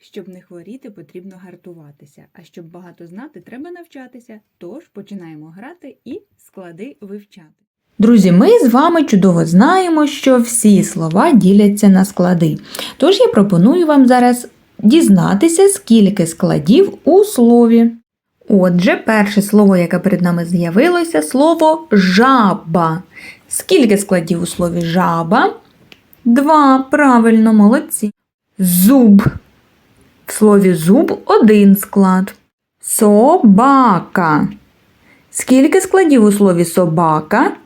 Щоб не хворіти, потрібно гартуватися, а щоб багато знати, треба навчатися. Тож починаємо грати і склади вивчати. Друзі, ми з вами чудово знаємо, що всі слова діляться на склади. Тож я пропоную вам зараз дізнатися, скільки складів у слові. Отже, перше слово, яке перед нами з'явилося, слово жаба. Скільки складів у слові жаба? Два. Правильно, молодці. Зуб. В слові зуб один склад. Собака. Скільки складів у слові собака?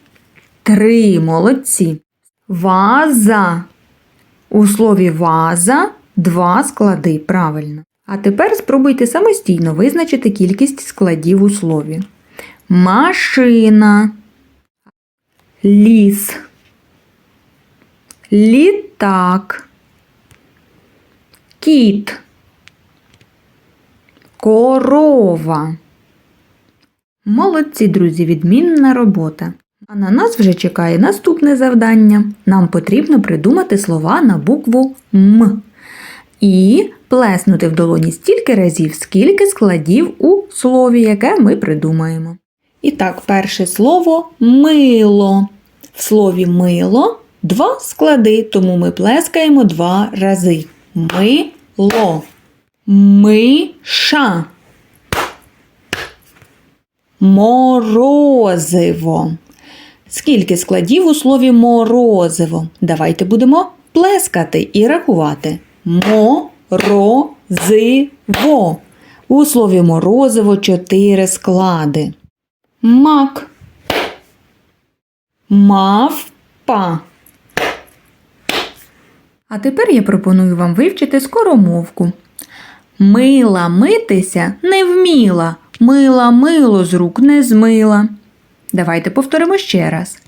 Три. Молодці. Ваза. У слові ваза два склади. Правильно. А тепер спробуйте самостійно визначити кількість складів у слові. Машина. Ліс. Літак. Кіт. Корова. Молодці, друзі, відмінна робота. А на нас вже чекає наступне завдання. Нам потрібно придумати слова на букву М. І плеснути в долоні стільки разів, скільки складів у слові, яке ми придумаємо. І так, перше слово мило. В слові мило два склади, тому ми плескаємо два рази. Мило. Миша. Морозиво. Скільки складів у слові морозиво? Давайте будемо плескати і рахувати. Морозиво. У слові морозиво чотири склади. Мак. Мавпа. А тепер я пропоную вам вивчити скоромовку. Мила митися не вміла, мила мило з рук не змила. Давайте повторимо ще раз.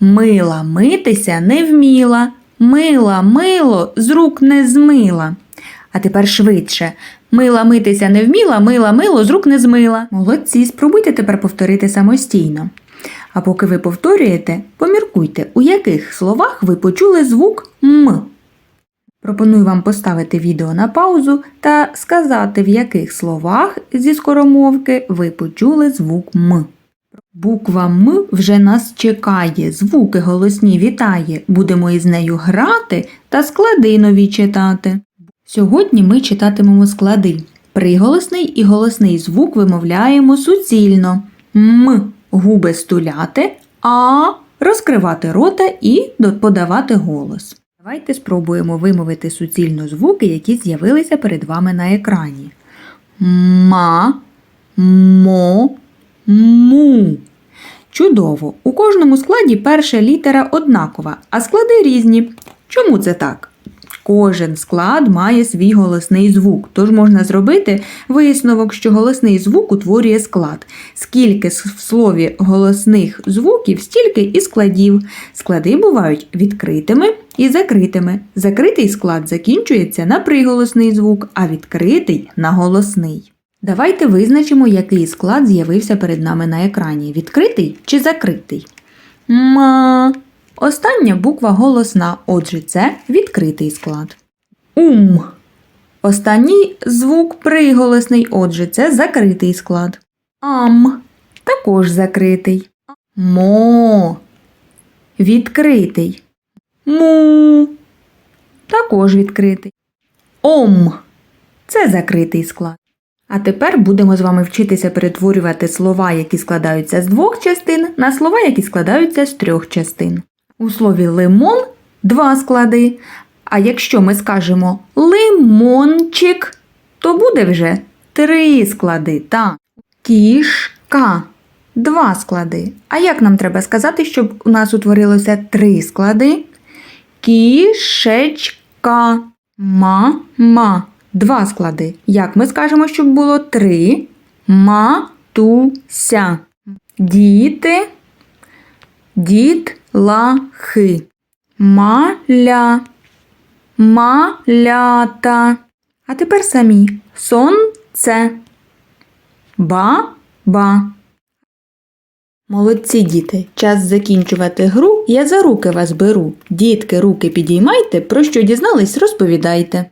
Мила митися не вміла, мила мило з рук не змила. А тепер швидше. Мила митися не вміла, мила мило з рук не змила. Молодці, спробуйте тепер повторити самостійно. А поки ви повторюєте, поміркуйте, у яких словах ви почули звук М. Пропоную вам поставити відео на паузу та сказати, в яких словах зі скоромовки ви почули звук М. Буква М вже нас чекає, звуки голосні вітає. Будемо із нею грати та склади нові читати. Сьогодні ми читатимемо склади. Приголосний і голосний звук вимовляємо суцільно. М губи стуляти, а розкривати рота і подавати голос. Давайте спробуємо вимовити суцільно звуки, які з'явилися перед вами на екрані. Ма, мо, му. Чудово! У кожному складі перша літера однакова, а склади різні. Чому це так? Кожен склад має свій голосний звук, тож можна зробити висновок, що голосний звук утворює склад. Скільки в слові голосних звуків, стільки і складів. Склади бувають відкритими і закритими. Закритий склад закінчується на приголосний звук, а відкритий на голосний. Давайте визначимо, який склад з'явився перед нами на екрані: відкритий чи закритий. Ма. Остання буква голосна, отже, це відкритий склад. Ум. Останній звук приголосний, отже, це закритий склад. Ам. Також закритий. Мо. Відкритий. Му. Також відкритий. Ом. Це закритий склад. А тепер будемо з вами вчитися перетворювати слова, які складаються з двох частин, на слова, які складаються з трьох частин. У слові лимон два склади. А якщо ми скажемо лимончик, то буде вже три склади. Так. Кішка два склади. А як нам треба сказати, щоб у нас утворилося три склади? Кішечка. Ма-ма. Два склади. Як ми скажемо, щоб було три? Матуся. Діти. Дітлахи. Маля. Малята. А тепер самі. Сонце. Ба-ба. Молодці діти, час закінчувати гру. Я за руки вас беру. Дітки, руки підіймайте, про що дізнались, розповідайте.